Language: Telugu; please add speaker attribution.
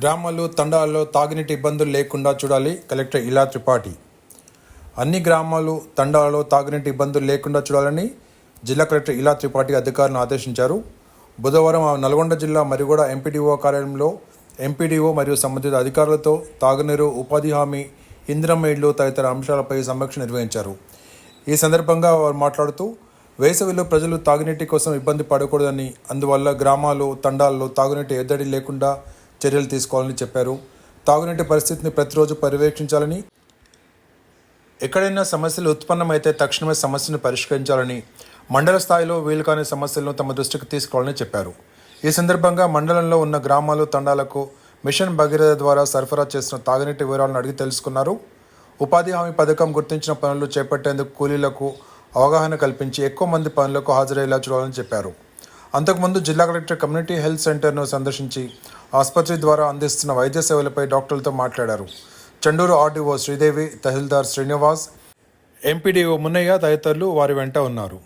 Speaker 1: గ్రామాలు తండాల్లో తాగునీటి ఇబ్బందులు లేకుండా చూడాలి కలెక్టర్ ఇలా త్రిపాఠి. అన్ని గ్రామాలు తండాలలో తాగునీటి ఇబ్బందులు లేకుండా చూడాలని జిల్లా కలెక్టర్ ఇలా త్రిపాఠి అధికారులను ఆదేశించారు. బుధవారం ఆ నల్గొండ జిల్లా మరిగూడ ఎంపీడీఓ కార్యాలయంలో ఎంపీడీఓ మరియు సంబంధిత అధికారులతో తాగునీరు ఉపాధి హామీ ఇంద్రమ్మ ఇళ్ళు తదితర అంశాలపై సమీక్ష నిర్వహించారు. ఈ సందర్భంగా వారు మాట్లాడుతూ వేసవిలో ప్రజలు తాగునీటి కోసం ఇబ్బంది పడకూడదని అందువల్ల గ్రామాలు తండాల్లో తాగునీటి ఎద్దడి లేకుండా చర్యలు తీసుకోవాలని చెప్పారు. తాగునీటి పరిస్థితిని ప్రతిరోజు పర్యవేక్షించాలని ఎక్కడైనా సమస్యలు ఉత్పన్నమైతే తక్షణమే సమస్యను పరిష్కరించాలని మండల స్థాయిలో వీలు కాని సమస్యలను తమ దృష్టికి తీసుకోవాలని చెప్పారు. ఈ సందర్భంగా మండలంలో ఉన్న గ్రామాలు తండాలకు మిషన్ భగీరథ ద్వారా సరఫరా చేసిన తాగునీటి వివరాలను అడిగి తెలుసుకున్నారు. ఉపాధి హామీ పథకం గుర్తించిన పనులు చేపట్టేందుకు కూలీలకు అవగాహన కల్పించి ఎక్కువ మంది పనులకు హాజరయ్యేలా చూడాలని చెప్పారు. అంతకుముందు జిల్లా కలెక్టర్ కమ్యూనిటీ హెల్త్ సెంటర్ను సందర్శించి ఆసుపత్రి ద్వారా అందిస్తున్న వైద్య సేవలపై డాక్టర్లతో మాట్లాడారు. చండూరు ఆర్డీఓ శ్రీదేవి తహసీల్దార్ శ్రీనివాస్ ఎంపీడీఓ మున్నయ్య తదితరులు వారి వెంట ఉన్నారు.